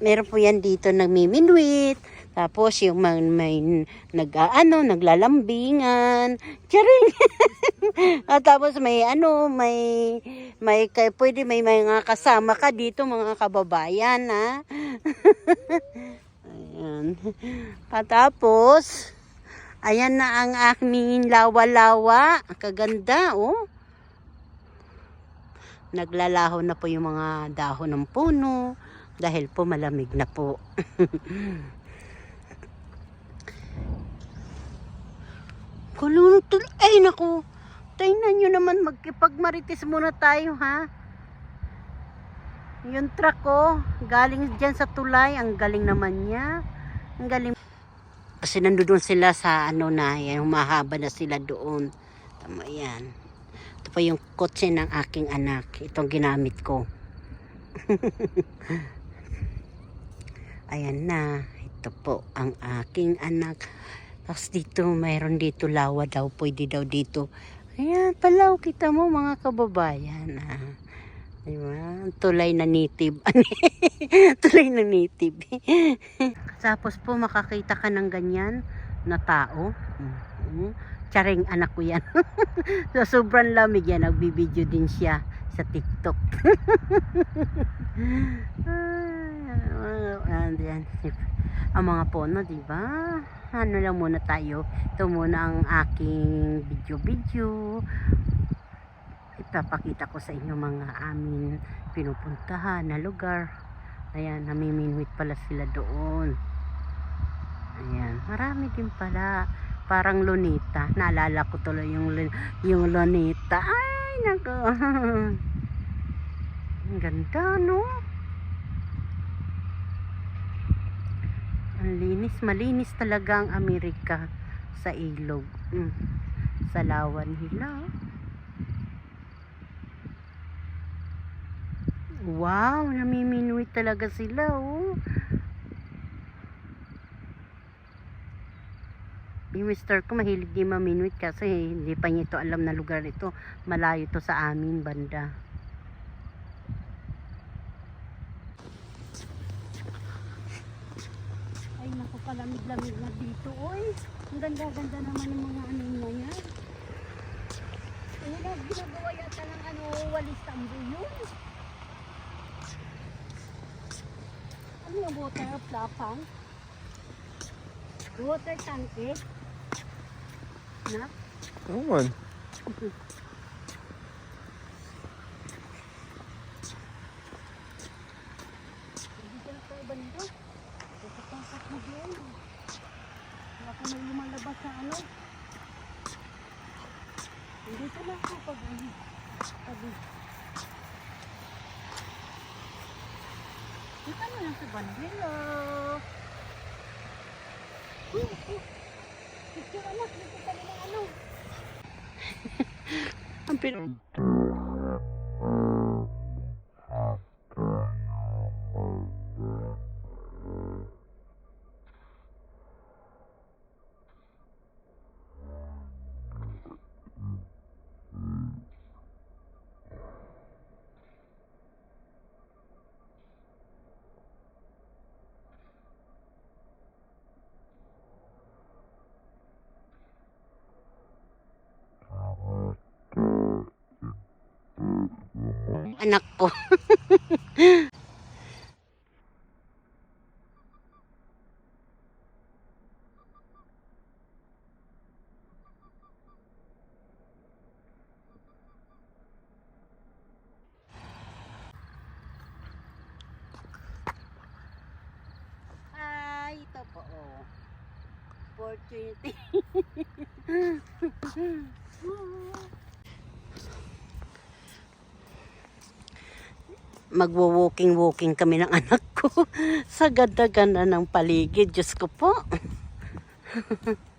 meron po yan dito nagmiminwit. Tapos yung may, may nag, ano, naglalambingan. Charing! At tapos may ano, may, may, pwede may mga kasama ka dito, mga kababayan, ha? Ayan. At tapos, ayan na ang aming lawa-lawa. Kaganda, oh. Naglalaho na po yung mga dahon ng puno dahil po malamig na po. Kulunod tuloy. Ay, naku. Tingnan nyo naman, magkipagmarites muna tayo, ha? Yung truck ko, galing dyan sa tulay. Ang galing naman niya. Ang galing. Kasi nandoon sila sa ano na, yan, humahaba na sila doon. Tama yan. Ito pa yung kotse ng aking anak. Itong ginamit ko. Ayan na. Ito po ang aking anak. Tapos dito, mayroon dito lawa daw. Pwede daw dito. Ayan, palaw kita mo mga kababayan. Ah. Diba? Tulay na native. Tulay na native. Tapos po makakita ka ng ganyan na tao. Mhm. Tsaring anak ko yan. so, sobrang lamig yan. Nagbibideo din siya sa TikTok. Ah, and yan. Ang mga pono, di ba? Ano lang muna tayo. Ito muna ang aking video-video. Ipapakita ko sa inyo mga amin pinupuntahan na lugar. Ayan, namiminwit pala sila doon. Ayan, marami din pala. Parang Lonita. Naalala ko tuloy yung, yung Lonita. Ay, nako. Ang ganda, no? Ang linis, malinis talaga ang Amerika sa ilog. Mm. Sa lawan nila. Wow, namiminuit talaga sila, oh. Yung mister ko mahilig din maminuit kasi hindi pa niya ito alam na lugar ito. Malayo to sa amin banda. Ay, naku, palamig-lamig na dito, oy. Ang ganda-ganda naman ng mga ano na yan. Ay, na, ginagawa yata ng ano, walis tambo yun. Ano yung water plapang? Water tank eh. Na? Ewan. Hindi ka na banda. Sa ano. Dito na ako pag ano. Pag Kita mo lang sa bandila. Uh, uh. Picture anak, dito ka ng ano. Ang pin... anak ko. Ay, ito po, oh. Opportunity. magwo-walking-walking kami ng anak ko sa ganda-ganda ng paligid. Diyos ko po.